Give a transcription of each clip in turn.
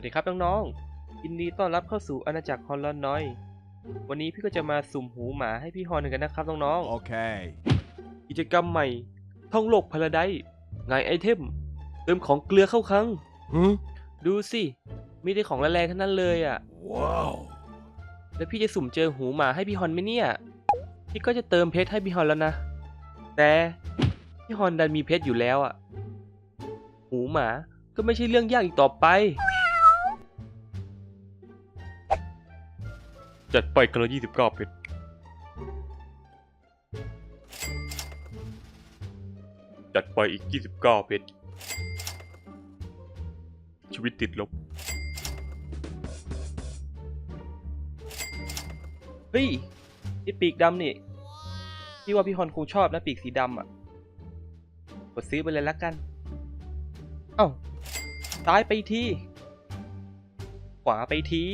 วัสดีครับน้องๆยินดีต้อนรับเข้าสู่อาณาจักรฮอนลอนน้อย วันนี้พี่ก็จะมาสุ่มหูหมาให้พี่ฮอนกันนะครับน้อง Okay. ๆกิจกรรมใหม่ ท่องโลกพาราไดซ์ไงไอเทม เติมของเกลือเข้าครั้ง Huh? ดูสิ มีแต่ของแรงๆทั้งนั้นเลยอะ่ะ Wow. แล้วพี่จะสุ่มเจอหูหมาให้พี่ฮอนไหมเนี่ย พี่ก็จะเติมเพชรให้พี่ฮอนแล้วนะ แต่พี่ฮอนดันมีเพชรอยู่แล้วอะ่ะ หูหมาก็ไม่ใช่เรื่องยากอีกต่อไป จัดไปกันละยี่สิบเก้าเพชรจัดไปอีกยี่สิบเก้าเพชรชีวิตติดลบ เฮ้ยไอปีกดำนี่พี่ว่าพี่ฮอนคงชอบนะปีกสีดำอะกดซื้อไปเลยละกัน เอ้าซ้ายไปที ขวาไปที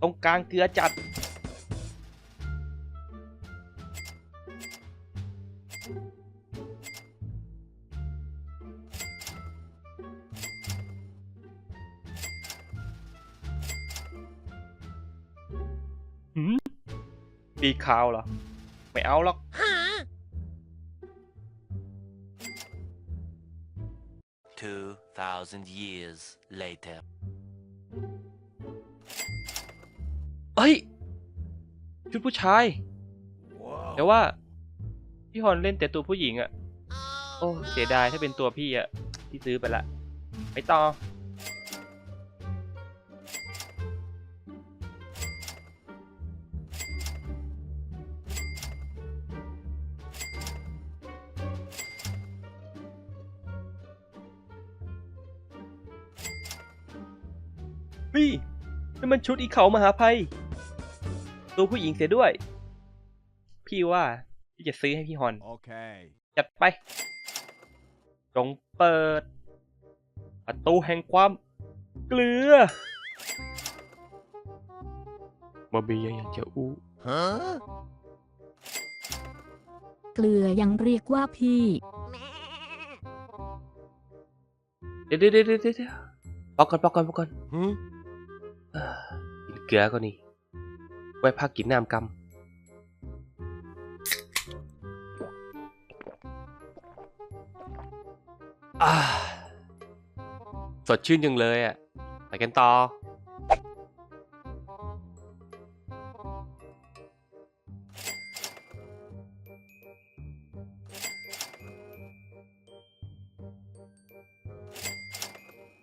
ตรงกลางเกลือจัดหืมปีกขาวเหรอ ไม่เอาหรอก Two thousand years later. เอ้ย ชุดผู้ชาย Wow. แต่ว่า พี่ฮอนเล่นแต่ตัวผู้หญิงอะโอ้เสียดายถ้าเป็นตัวพี่อะพี่ซื้อไปละ ไปต่อ เฮ้ยนั่นมันชุดอีเขามหาภัย ตัวผู้หญิงเสียด้วย พี่ว่าพี่จะซื้อให้พี่ฮอน Okay. จัดไป จงเปิด ประตูแห่งความเกลือมามียังอยากจะอู้ Huh? เกลือยังเรียกว่าพี่เดี๋ยวเดี๋ยวเดี๋ยวเดี๋ยวเดี๋ยวปอกก่อนปอกก่อนปอกก่อน Huh? เอ่อกินเกลือก็นี่ ไว้พักกินน้ำกำอาสดชื่นจังเลยอะไปกันต่อ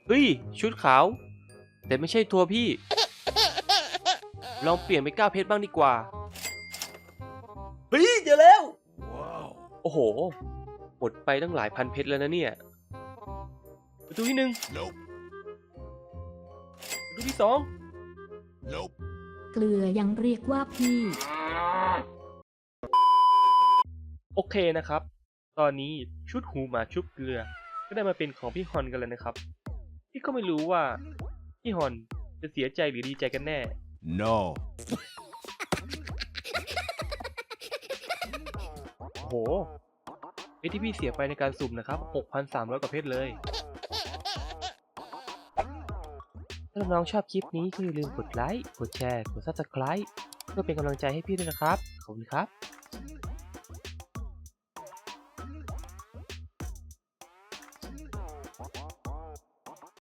เฮ้ย ชุดขาว แต่ไม่ใช่ตัวพี่ ลองเปลี่ยนไปก้าวเพชรบ้างดีกว่า เฮ้ยเจอแล้ว Wow. โอ้โห หมดไปตั้งหลายพันเพชรแล้วนะเนี่ย ประตูที่หนึ่ง Nope. ประตูที่สอง Nope. เกลือยังเรียกว่าพี่ โอเคนะครับ ตอนนี้ชุดหูหมาชุบเกลือ ก็ได้มาเป็นของพี่ฮอนกันแล้วนะครับ พี่ก็ไม่รู้ว่า พี่ฮอนจะเสียใจหรือดีใจกันแน่ No. โหเพชรที่พี่เสียไปในการสุ่มนะครับ 6,300 กว่าเพชรเลย ถ้าน้องชอบคลิปนี้ก็อย่าลืมกดไลค์ กดแชร์ กด subscribe เพื่อเป็นกำลังใจให้พี่ด้วยนะครับ ขอบคุณครับ